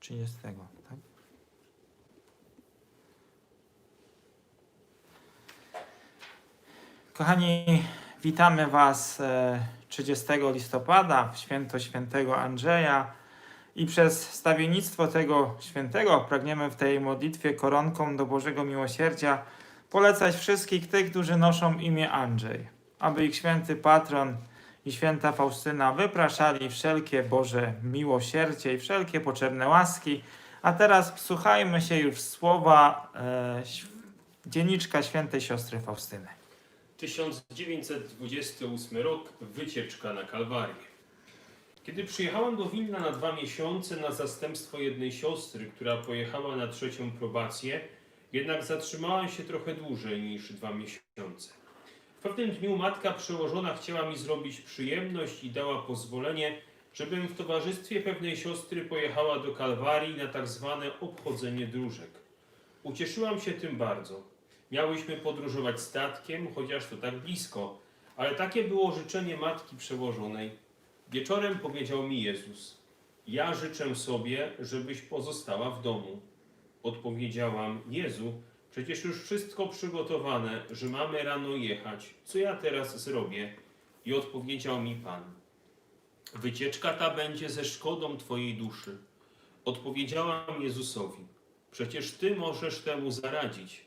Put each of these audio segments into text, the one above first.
30, tak? Kochani, witamy Was e, 30 listopada w święto świętego Andrzeja i przez stawiennictwo tego świętego pragniemy w tej modlitwie koronką do Bożego Miłosierdzia polecać wszystkich tych, którzy noszą imię Andrzej, aby ich święty patron i święta Faustyna wypraszali wszelkie Boże miłosierdzie i wszelkie potrzebne łaski. A teraz wsłuchajmy się już w słowa e, dzienniczka świętej siostry Faustyny. 1928 rok, wycieczka na Kalwarię. Kiedy przyjechałem do Wilna na dwa miesiące na zastępstwo jednej siostry, która pojechała na trzecią probację, jednak zatrzymałem się trochę dłużej niż dwa miesiące. W pewnym dniu matka przełożona chciała mi zrobić przyjemność i dała pozwolenie, żebym w towarzystwie pewnej siostry pojechała do Kalwarii na tak zwane obchodzenie dróżek. Ucieszyłam się tym bardzo. Miałyśmy podróżować statkiem, chociaż to tak blisko, ale takie było życzenie matki przełożonej. Wieczorem powiedział mi Jezus: Ja życzę sobie, żebyś pozostała w domu. Odpowiedziałam: Jezu, przecież już wszystko przygotowane, że mamy rano jechać. Co ja teraz zrobię? I odpowiedział mi Pan: Wycieczka ta będzie ze szkodą Twojej duszy. Odpowiedziałam Jezusowi: Przecież Ty możesz temu zaradzić.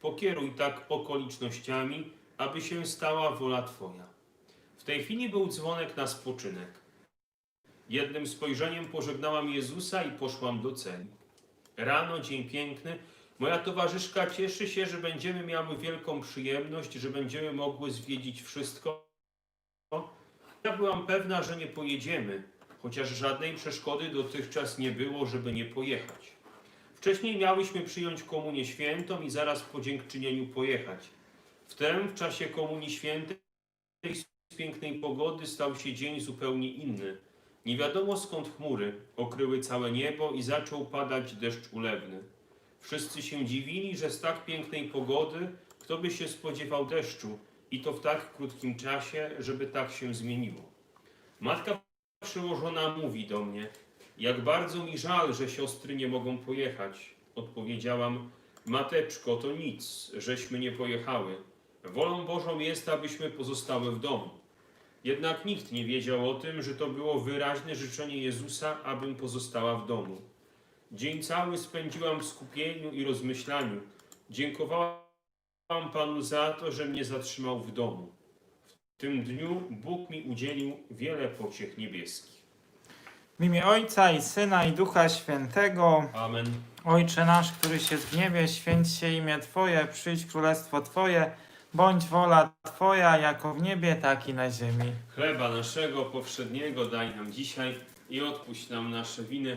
Pokieruj tak okolicznościami, aby się stała wola Twoja. W tej chwili był dzwonek na spoczynek. Jednym spojrzeniem pożegnałam Jezusa i poszłam do celi. Rano, dzień piękny, moja towarzyszka cieszy się, że będziemy miały wielką przyjemność, że będziemy mogły zwiedzić wszystko. Ja byłam pewna, że nie pojedziemy, chociaż żadnej przeszkody dotychczas nie było, żeby nie pojechać. Wcześniej miałyśmy przyjąć komunię świętą i zaraz po dziękczynieniu pojechać. Wtem w czasie komunii świętej z pięknej pogody stał się dzień zupełnie inny. Nie wiadomo skąd chmury okryły całe niebo i zaczął padać deszcz ulewny. Wszyscy się dziwili, że z tak pięknej pogody kto by się spodziewał deszczu i to w tak krótkim czasie, żeby tak się zmieniło. Matka przełożona mówi do mnie, jak bardzo mi żal, że siostry nie mogą pojechać. Odpowiedziałam, mateczko, to nic, żeśmy nie pojechały. Wolą Bożą jest, abyśmy pozostały w domu. Jednak nikt nie wiedział o tym, że to było wyraźne życzenie Jezusa, abym pozostała w domu. Dzień cały spędziłam w skupieniu i rozmyślaniu. Dziękowałam Panu za to, że mnie zatrzymał w domu. W tym dniu Bóg mi udzielił wiele pociech niebieskich. W imię Ojca i Syna i Ducha Świętego. Amen. Ojcze nasz, któryś jest w niebie, święć się imię Twoje, przyjdź królestwo Twoje, bądź wola Twoja, jako w niebie, tak i na ziemi. Chleba naszego powszedniego daj nam dzisiaj i odpuść nam nasze winy,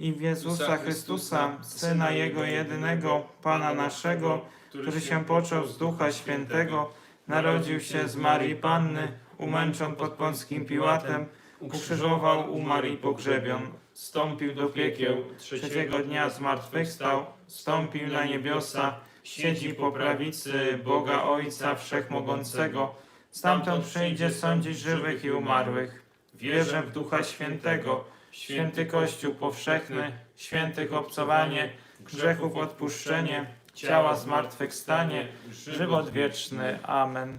i w Jezusa Chrystusa, Syna Jego jedynego, Pana naszego, który się począł z Ducha Świętego, narodził się z Marii Panny, umęczon pod Pąckim Piłatem, ukrzyżował, umarł i pogrzebion, wstąpił do piekieł, trzeciego dnia zmartwychwstał, wstąpił na niebiosa, siedzi po prawicy Boga Ojca Wszechmogącego, stamtąd przyjdzie sądzić żywych i umarłych. Wierzę w Ducha Świętego, święty Kościół powszechny, świętych obcowanie, grzechów odpuszczenie, ciała zmartwychwstanie, żywot wieczny. Amen.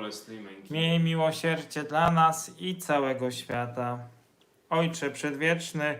bolesnej męki. Miej miłosierdzie dla nas i całego świata. Ojcze Przedwieczny,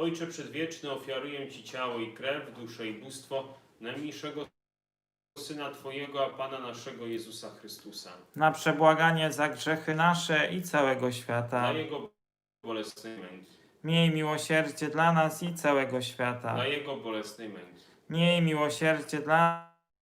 Ojcze Przedwieczny, ofiaruję Ci ciało i krew, duszę i bóstwo najmniejszego Syna Twojego, a Pana naszego Jezusa Chrystusa. na przebłaganie za grzechy nasze i całego świata. Dla Jego bolesnej męki. Miej miłosierdzie dla nas i całego świata. Dla Jego bolesnej męki. Miej miłosierdzie dla nas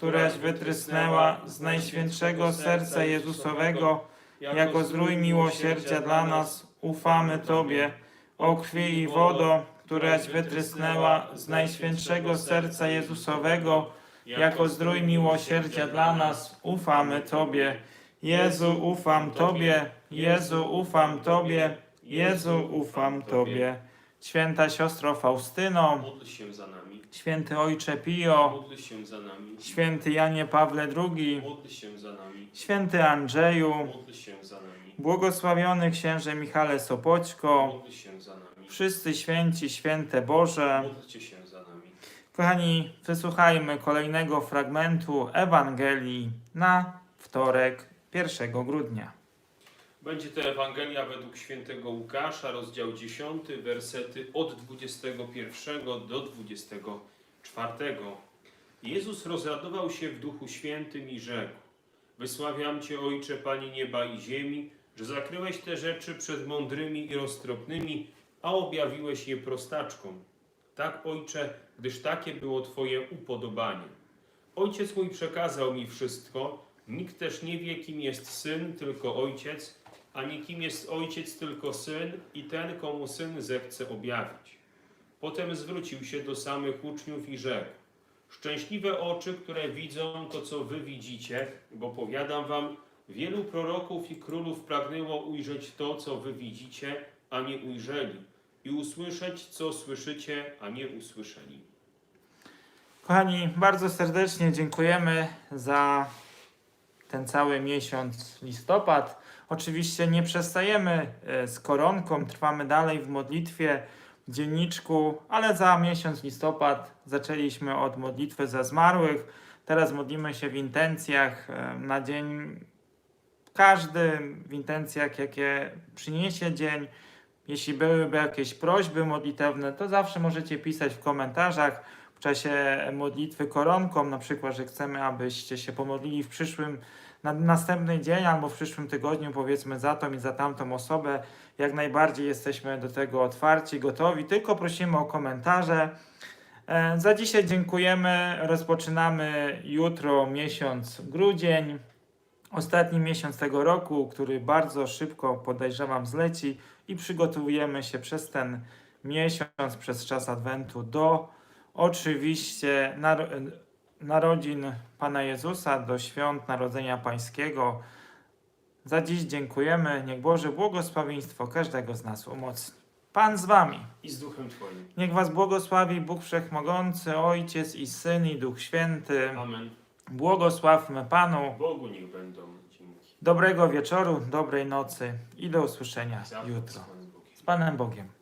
któraś wytrysnęła z najświętszego serca Jezusowego, jako zdrój miłosierdzia dla nas, ufamy Tobie. O krwi i wodo, któraś wytrysnęła z najświętszego serca Jezusowego, jako zdrój miłosierdzia dla nas, ufamy Tobie. Jezu, ufam Tobie, Jezu, ufam Tobie, Jezu, ufam Tobie. Święta siostro Faustyno, Módl się za nami. święty ojcze Pio, Módl się za nami. święty Janie Pawle II, Módl się za nami. święty Andrzeju, Módl się za nami. błogosławiony księże Michale Sopoćko, Módl się za nami. wszyscy święci, święte Boże. Módlcie się za nami. Kochani, wysłuchajmy kolejnego fragmentu Ewangelii na wtorek 1 grudnia. Będzie to Ewangelia według świętego Łukasza, rozdział 10, wersety od 21 do 24. Jezus rozradował się w Duchu Świętym i rzekł: Wysławiam Cię, Ojcze, Panie nieba i ziemi, że zakryłeś te rzeczy przed mądrymi i roztropnymi, a objawiłeś je prostaczkom. Tak, Ojcze, gdyż takie było Twoje upodobanie. Ojciec mój przekazał mi wszystko, nikt też nie wie, kim jest syn, tylko ojciec, ani kim jest ojciec, tylko syn i ten, komu syn zechce objawić. Potem zwrócił się do samych uczniów i rzekł: Szczęśliwe oczy, które widzą to, co wy widzicie, bo powiadam wam, wielu proroków i królów pragnęło ujrzeć to, co wy widzicie, a nie ujrzeli, i usłyszeć, co słyszycie, a nie usłyszeli. Kochani, bardzo serdecznie dziękujemy za ten cały miesiąc listopad. Oczywiście nie przestajemy e, z koronką, trwamy dalej w modlitwie, w dzienniczku, ale za miesiąc listopad zaczęliśmy od modlitwy za zmarłych. Teraz modlimy się w intencjach e, na dzień każdy, w intencjach, jakie przyniesie dzień. Jeśli byłyby jakieś prośby modlitewne, to zawsze możecie pisać w komentarzach w czasie modlitwy koronką, na przykład, że chcemy, abyście się pomodlili w przyszłym, na następny dzień albo w przyszłym tygodniu, powiedzmy za tą i za tamtą osobę. Jak najbardziej jesteśmy do tego otwarci, gotowi, tylko prosimy o komentarze. E, Za dzisiaj dziękujemy. Rozpoczynamy jutro miesiąc grudzień. Ostatni miesiąc tego roku, który bardzo szybko podejrzewam zleci i przygotowujemy się przez ten miesiąc, przez czas Adwentu do oczywiście narodzin Pana Jezusa, do świąt Narodzenia Pańskiego. Za dziś dziękujemy. Niech Boże błogosławieństwo każdego z nas umocni. Pan z Wami. I z duchem Twoim. Niech Was błogosławi Bóg Wszechmogący, Ojciec i Syn i Duch Święty. Amen. Błogosławmy Panu. Bogu niech będą dzięki. Dobrego wieczoru, dobrej nocy i do usłyszenia Zachód jutro. Z Panem Bogiem.